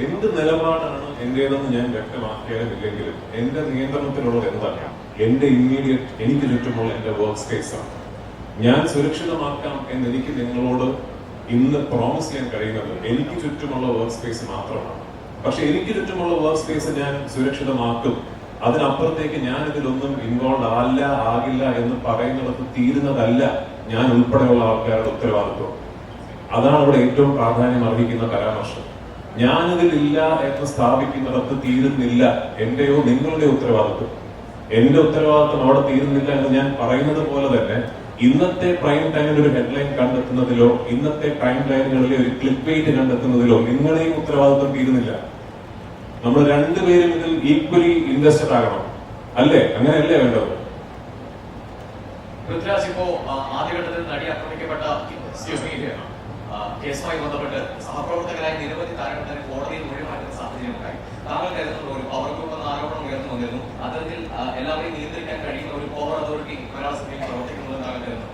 എന്ത് നിലപാടാണ് എന്റേതെന്ന് ഞാൻ വ്യക്തമാക്കിയതില്ലെങ്കിലും എന്റെ നിയന്ത്രണത്തിലുള്ളത് എന്താണ്? എന്റെ ഇമ്മീഡിയറ്റ് എനിക്ക് ചുറ്റുമുള്ള എന്റെ വർക്ക് സ്പേസ് ആണ്. ഞാൻ സുരക്ഷിതമാക്കാം എന്ന് എനിക്ക് നിങ്ങളോട് ഇന്ന് പ്രോമിസ് ചെയ്യാൻ കഴിയുന്നത് എനിക്ക് ചുറ്റുമുള്ള വർക്ക് സ്പേസ് മാത്രമാണ്. പക്ഷെ എനിക്ക് ചുറ്റുമുള്ള വർക്ക് സ്പേസ് ഞാൻ സുരക്ഷിതമാക്കും. അതിനപ്പുറത്തേക്ക് ഞാൻ ഇതിലൊന്നും ഇൻവോൾവ് ആല്ല ആകില്ല എന്ന് പറയുന്നിടത്ത് തീരുന്നതല്ല ഞാൻ ഉൾപ്പെടെയുള്ള ആൾക്കാരുടെ ഉത്തരവാദിത്വം. അതാണ് അവിടെ ഏറ്റവും പ്രാധാന്യം അർഹിക്കുന്ന പരാമർശം. ഞാനിതിലില്ല എന്ന് സ്ഥാപിക്കുന്നിടത്ത് തീരുന്നില്ല. എന്റെയോ നിങ്ങളുടെ ഉത്തരവാദിത്വം. എന്റെ ഉത്തരവാദിത്വം അവിടെ തീരുന്നില്ല എന്ന് ഞാൻ പറയുന്നത് പോലെ തന്നെ ഇന്നത്തെ പ്രൈം ടൈമിൽ ഒരു ഹെഡ്ലൈൻ കണ്ടെത്തുന്നതിലോ ഇന്നത്തെ പ്രൈം ടൈമുകളിലെ ഒരു ക്ലിപ്പ് വെയിറ്റ് കണ്ടെത്തുന്നതിലോ നിങ്ങളെയും ഉത്തരവാദിത്വം തീരുന്നില്ല. നമ്മൾ രണ്ടുപേരും ഇതിൽ ഈക്വലി ഇൻവെസ്റ്റഡ് ആകണം. അല്ലേ? അങ്ങനെയല്ലേ വേണ്ടത്? പൃഥ്വിരാജ് ഇപ്പോ ആദ്യഘട്ടത്തിൽ നടി ആക്രമിക്കപ്പെട്ട കേസുമായി ബന്ധപ്പെട്ട് സഹപ്രവർത്തകരായ നിരവധി താരങ്ങൾ തന്നെ കോടതിയിൽ മൊഴി മാറ്റുന്ന സാഹചര്യം ഉണ്ടായി താങ്കൾ കരുതുന്ന ഒരു പവർ ആരോപണം ഉയർന്നു വന്നിരുന്നു. അത്തരത്തിൽ എല്ലാവരെയും നിയന്ത്രിക്കാൻ കഴിയുന്ന ഒരു പവർ അതോറിറ്റി സമയം പ്രവർത്തിക്കുന്നത് താങ്കൾ കരുതുന്നു.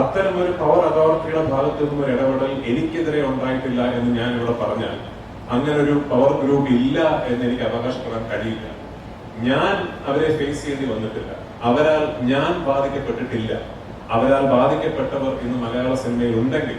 അത്തരം ഒരു പവർ അതോറിറ്റിയുടെ ഭാഗത്തു നിന്നും ഒരു ഇടപെടൽ എനിക്കെതിരെ ഉണ്ടായിട്ടില്ല എന്ന് ഞാൻ ഇവിടെ പറഞ്ഞാൽ അങ്ങനെ ഒരു പവർ ഗ്രൂപ്പ് ഇല്ല എന്ന് എനിക്ക് അവകാശപ്പെടാൻ കഴിയില്ല. ഞാൻ അവരെ ഫേസ് ചെയ്യേണ്ടി വന്നിട്ടില്ല. അവരാൽ ഞാൻ ബാധിക്കപ്പെട്ടിട്ടില്ല. അവരാൽ ബാധിക്കപ്പെട്ടവർ ഇന്ന് മലയാള സിനിമയിൽ ഉണ്ടെങ്കിൽ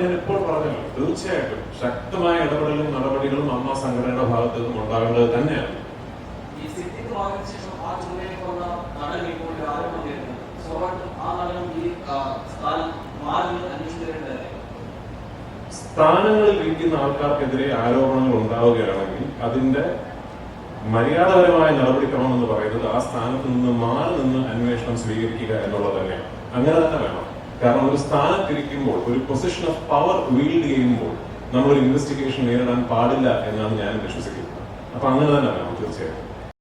ഞാൻ ഇപ്പോൾ പറഞ്ഞല്ലോ തീർച്ചയായിട്ടും ശക്തമായ ഇടപെടലും നടപടികളും അമ്മ സംഘടനയുടെ ഭാഗത്തു നിന്നും ഉണ്ടാകേണ്ടത് തന്നെയാണ്. സ്ഥാനങ്ങളിൽ ഇരിക്കുന്ന ആൾക്കാർക്കെതിരെ ആരോപണങ്ങൾ ഉണ്ടാവുകയാണെങ്കിൽ അതിന്റെ മര്യാദപരമായ നടപടിക്രമം എന്ന് പറയുന്നത് ആ സ്ഥാനത്ത് നിന്ന് മാറി നിന്ന് അന്വേഷണം സ്വീകരിക്കുക എന്നുള്ളത് തന്നെയാണ്. അങ്ങനെ തന്നെ വേണം. കാരണം ഒരു സ്ഥാനത്തിരിക്കുമ്പോൾ ഒരു പൊസിഷൻ ഓഫ് പവർ വീൽഡ് ചെയ്യുമ്പോൾ നമ്മൾ ഒരു ഇൻവെസ്റ്റിഗേഷൻ നേരിടാൻ പാടില്ല എന്നാണ് ഞാൻ വിശ്വസിക്കുന്നത്. അപ്പൊ അങ്ങനെ തന്നെ വേണം തീർച്ചയായിട്ടും.